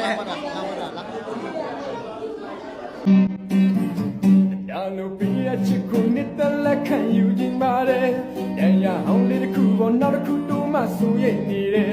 ဆိုင်ဘူးဘယ်မှာစားလဲလာမတာလာမတာလာရာလိုပြည့်ချစ်ကိုနှစ်သက်လက်ခံယူခြင်းပါတယ်။ရန်ရဟောင်းလေးတစ်ခုပေါ်နောက်တစ်ခုတိုးမှဆိုရင်နေတယ်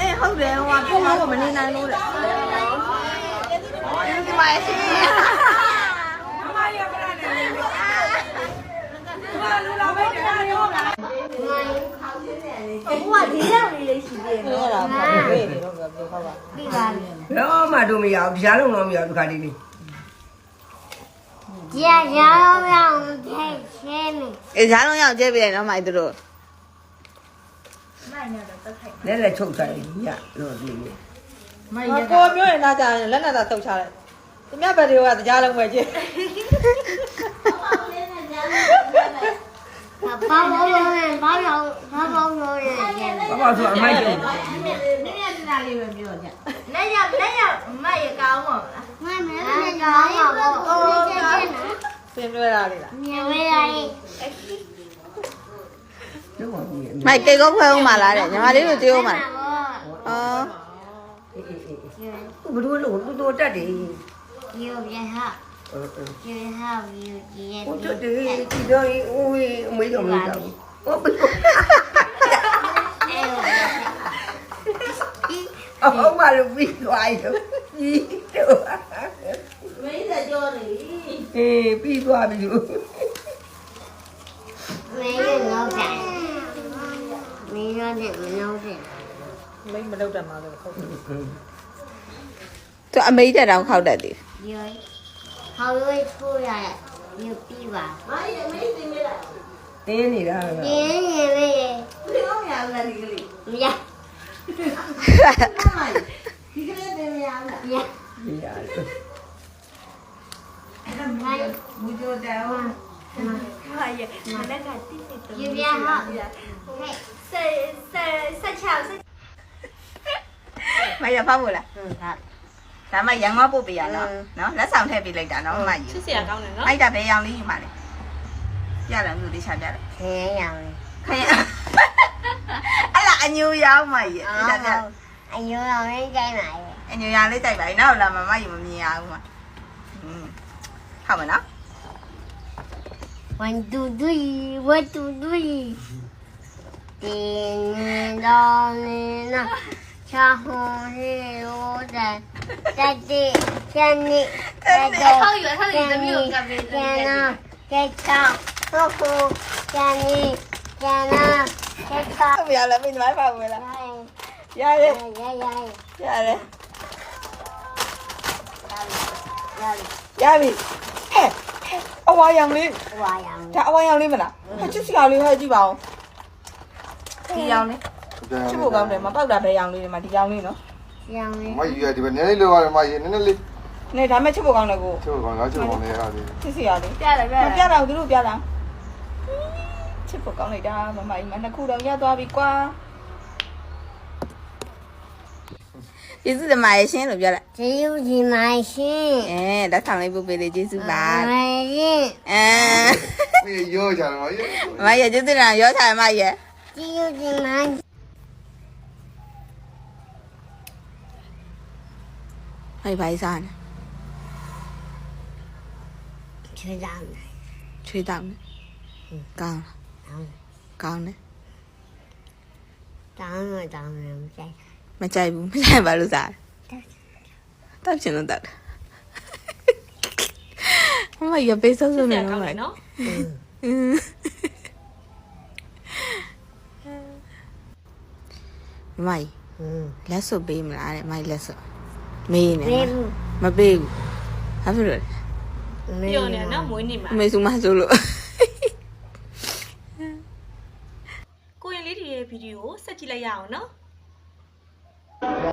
အေးဟုတ်တယ်ဟိုကကိုမောကမနေနိုင်လို့တဲ့ဒီမှာရှိအခုကဒီလောက်လေးလေးရှိသေးတယ်နော်လားဘာလို့လဲတော့ပြောခါပါပြီးပါပြီဘယ်မှတော့မရဘူးတရားလုံးတော့မရဘူးခါလေးလေး အေးဈာလုံးရောက်ကျဲပြတယ်နော်မိုက်သူတို့ လဲလဲချုပ်ဆိုင်ရလို့ဒီလို ကိုမျိုးရင်တော့ကြာရင်လက်နဲ့သာတုတ်ချလိုက်။ဒီမြတ်ဘက်တွေကတရားလုံးပဲကျင်း ဘာဘာလို့လဲဘာလို့ဘာလို့လဲ ဘာမှဆိုအမိုက်ကျုံ လက်ရလက်ရမိုက်ရကောင်းပါလား မမလည်းကောင်းပါဘူးအိုးကျင်း ။စင်တွဲတာလေလား နေဝဲလိုက် တော့ဘာဘူး မိုက်ကေကုန်းဖွဲအောင်မလားတဲ့ညီမလေးတို့တေးအောင်မ വേറാളില്ല mày cây gốc không mà lại để nhà mai lấy đồ tiêu mà. Ờ. Bữa đua lũ bữa đua ra đi nhiều vậy hả nhiều hả nhiều gì vậy ôi trời chị đây ôi mấy đồng này đâu ôi bình ông bà lục bị hoài được. Gì được mấy giờ vô rồi အေးပြီးသွားပြီလို့မင်းရတော့တယ်မင်းရတဲ့မလို့တယ်။မိမလောက်တယ်မှာဆိုဟုတ်တယ်သူအမေတက်တောင်ခောက်တတ်တယ်ယူဟောလို့ထိုးရယူပြီးပါတင်းနေတာပြင်းရင်လေပြောင်းရလားဒီကလေးမရဒီကလေးတင်ရလားမရဒီရ Mujo dawa. Kaya, mana kati itu. Yulia ha. Hei, se se se ciao se. မရဖတ်ဘူးလားဒါမှရန်ကုန်ပို့ပေးရနော်နော်လက်ဆောင်ထည့်ပေးလိုက်တာနော်အမကြီးချစ်စရာကောင်းတယ်နော်အဲ့ဒါဘယ်ရောင်လေးယူမှာလဲပြရအောင်သူတေချာပြလိုက်ခဲရောင်လေးခဲအဲ့လားအညူရောင်မကြီးအဲ့ဒါပြအညူရောင်လေးကြိုက်ပါရဲ့အညူရောင်လေးကြိုက်ပါရဲ့နောက်လာမမကြီးမမြင်ရဘူးမှာ ဟုတ်မနော်1 2 3 1 2 3တင်းတော်နေနာချာဟွန်ရီရိုးတဲ့တက်တဲ့ကျန်နေတက်တော့ဆောက်ရဆောက်ရတမျိုးကပ်ပြီးကျန်နာကျက်ချောင်းဟုတ်ကိုကျန်နေကျန်နာကျက်ချောင်းဟုတ်ပြီလားမင်းဒီမှာပါဘူးလားရရရရရရရတယ်ရရပြီ ဟဲ့အဝါရောင်လေးဝါရံဒါအဝါရောင်လေးမလားဟဲ့ချစ်စရာလေးဟဲ့ကြည့်ပါဦးဒီရောင်လေးချစ်ဖို့ကောင်းတယ်မပေါက်တာဘယ်ရောင်လေးဒီမှာဒီရောင်လေးနော်ရံလေးမကြီးရဒီပဲနည်းနည်းလိုရတယ်မကြီးနည်းနည်းလေးနေဒါမဲ့ချစ်ဖို့ကောင်းတယ်ကိုချိုးကောင်ငါချိုးကောင်လေးအားလေးချစ်စရာလေးပြတယ်ပြမပြတော့သူတို့ပြတာချစ်ဖို့ကောင်းလိုက်တာမမကြီးမနှစ်ခုတော့ရသွားပြီကွာ ကျေးဇူးတင်ပါတယ်ရှင်လို့ပြောလိုက် ကျေးဇူးတင်ပါရှင် အဲလက်ဆောင်လေးပုတ်ပေးလေကျေးဇူးပါ ပါရှင် အဲ မင်းရောကြတယ်မကြီး မရကျေးဇူးတင်ရောချာမရ ကျေးဇူးတင်ပါ ဟိုဘာစားနေ ချွေးတောင်း ချွေးတောင်းနေကောင်း တောင်း ကောင်းနေ တောင်းတော့တောင်းတယ်မဆိုင် မကြိုက်ဘူးမကြိုက်ပါလို့စားတောက်ချင်လို့တောက်တာမမရပေးဆုံးဆုံးနေတော့မနော်မိုင်လက်စွပ်ပေးမလားတဲ့မိုင်လက်စွပ်မေးနေ没မပေးဘူးဘာဖြစ်လို့လဲပြောနေနော်မွေးနေမှာအမေစုမဆိုလို့ကိုရင်လေးတွေရဲ့ဗီဒီယိုကိုဆက်ကြည့်လိုက်ရအောင်နော်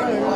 그러니까요.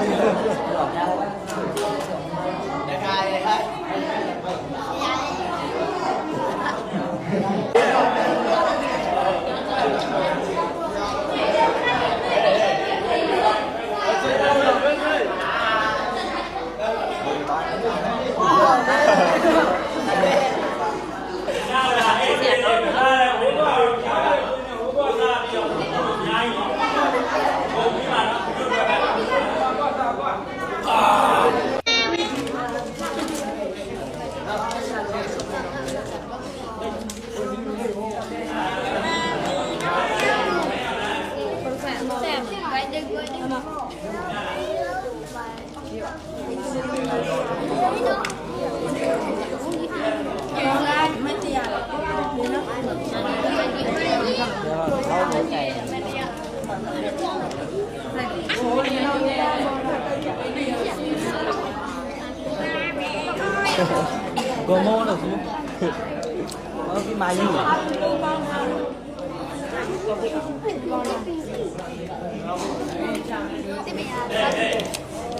我猫了什么？我比蚂蚁衣服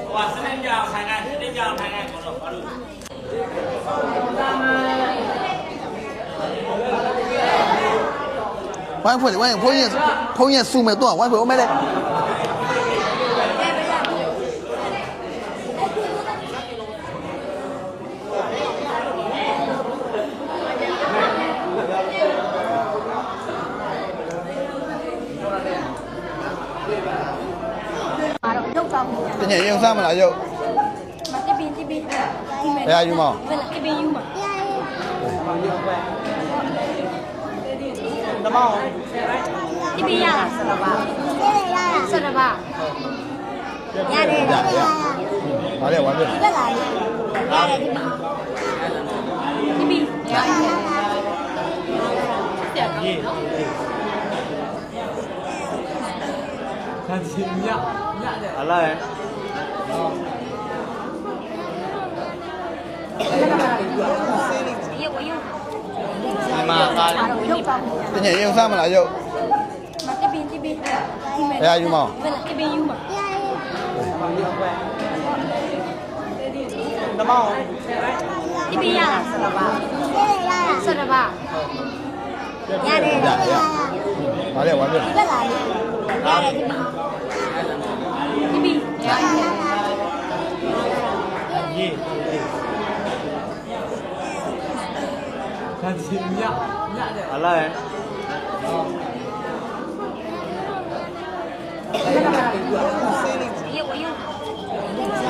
我把身份证身份证欢迎朋友欢迎朋友朋友没多少万块我买的。Cái nhảy yêu sao mà lại vô? Cái pin, cái pin. Đây ai vô mà? Vậy là cái pin vô mà. Nó mau. Cái pin ra là sao là ba? Sao là ba? Ra đây. Ra đây. Dạ, dạ. Vào đây, vào đây. Cái lại. Ra đây cái pin. Cái pin. Dạ. Gì? Thật nhạ, nhạ đấy. À lại. Ai mà yêu, Tin nhỉ yêu sao mà lại yêu? Mà cái pin cái pin. Đây ai yêu mà? Đây là cái pin vô mà. Nó mau. Cái pin à? Sao là bà? Nhà đây. Nói đi, nói đi. Cái pin. Cái pin. ဒါဒီမြမြတယ်အလားရဲ့ဒ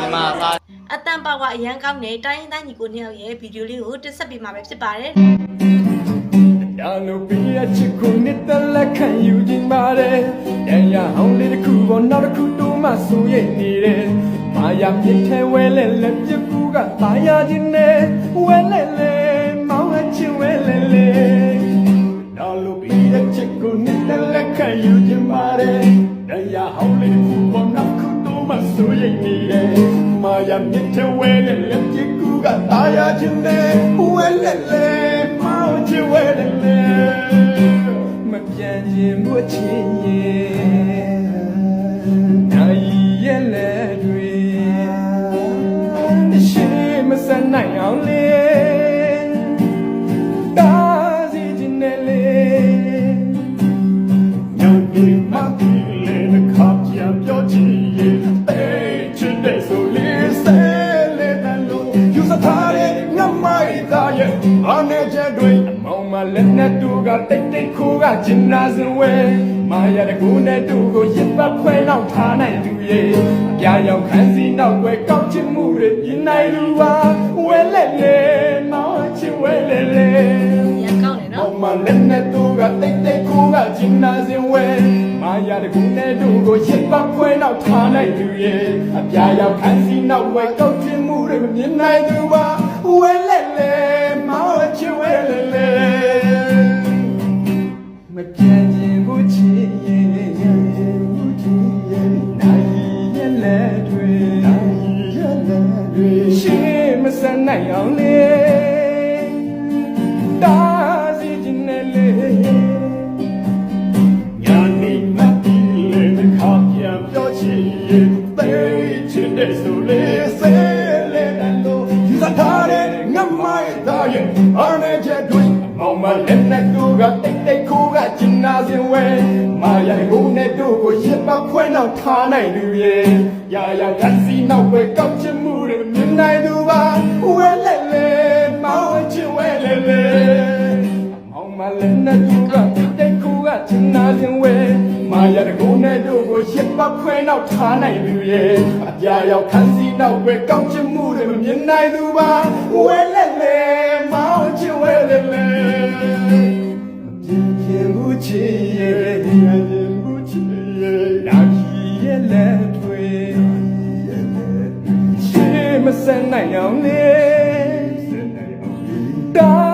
ီမှာသာအတန်ပါဝါအရန်ကောင်းတဲ့တိုင်းရင်းသားညီကိုနှစ်ယောက်ရဲ့ဗီဒီယိုလေးကိုတင်ဆက်ပေးမှာပဲဖြစ်ပါတယ်။ရာနိုပီယာချစ်ကိုနှစ်သက်လက်ခံယူခြင်းပါတယ်။တန်ရဟောင်းလေးတစ်ခုပေါ်နောက်တစ်ခုတိုးမှဆိုရိတ်နေတယ်။မာယာပြစ်ထဲဝဲလဲလက်ပြကူကตายရခြင်းနဲ့ဝဲလဲ ခံယူခြင်းပါတယ်တရားဟောင်းလေးခုပေါ်နောက်ခုတော့မဆိုးရိမ်နေတယ်မာယာမြင့်ထဲဝဲတဲ့လက်ပြကူကသာယာခြင်းနဲ့ဝဲလက်လဲမောင်းချဝဲလက်လဲမပြန်ခြင်းမွတ်ခြင်းရဲ့နိုင်ရဲ့လက်တွေရှေးမစနိုင်အောင်လေး စင်ဝဲမာရတဲ့ကိုယ်နဲ့တူကိုရစ်ပတ်ခွဲနောက်ထားနိုင်သူရဲ့အပြာရောင်ခန်းစီနောက်ွယ်ကောက်ချင်မှုတွေပြနိုင်လူပါဝဲလက်လေမောင်ချစ်ဝဲလေလေရန်ကောင်းတယ်နော်အောင်မလည်းနဲ့တူကတိတ်တိတ်ခိုးကကျင်နာစင်ဝဲမာရတဲ့ကိုယ်နဲ့တူကိုရစ်ပတ်ခွဲနောက်ထားနိုင်သူရဲ့အပြာရောင်ခန်းစီနောက်ွယ်ကောက်ချင်မှုတွေမမြင်နိုင်သူပါဝဲလက် င်ရဲ့ပေးချင်တဲ့ဆိုလေဆဲလေတန်လို့ယူစားထားတဲ့ငတ်မိုက်သားရဲ့အားနဲ့ချက်တွေမောင်မလည်းနဲ့သူကတိတ်တိတ်ခိုးကကျင်နာစင်ဝဲမာယာကိုနဲ့တို့ကိုရစ်ပတ်ခွဲနောက်ထားနိုင်လူရဲ့ရာရာကစီနောက်ပဲကောက်ချင်မှုတွေမြင်နိုင်သူပါဝဲလဲလဲမောင်ချင်ဝဲလဲလဲမောင်မလည်းနဲ့သူကတိတ်တိတ်ခိုးကကျင်နာစင်ဝဲ မာယာကိုနဲ့တို့ကိုရစ်ပတ်ခွဲနောက်ထားနိုင်လူရဲ့အပြာရောက်ခန်းစီနောက်ပဲကောက်ချင်မှုတွေမြင်နိုင်သူပါဝဲလဲလဲမောင်ချင်ဝဲလဲလဲပြင်းပြင်းမှုချီရဲ့ပြင်းပြင်းမှုချီရဲ့နာကြီးရဲ့လက်တွေရှေးမစနိုင်အောင်လေတာ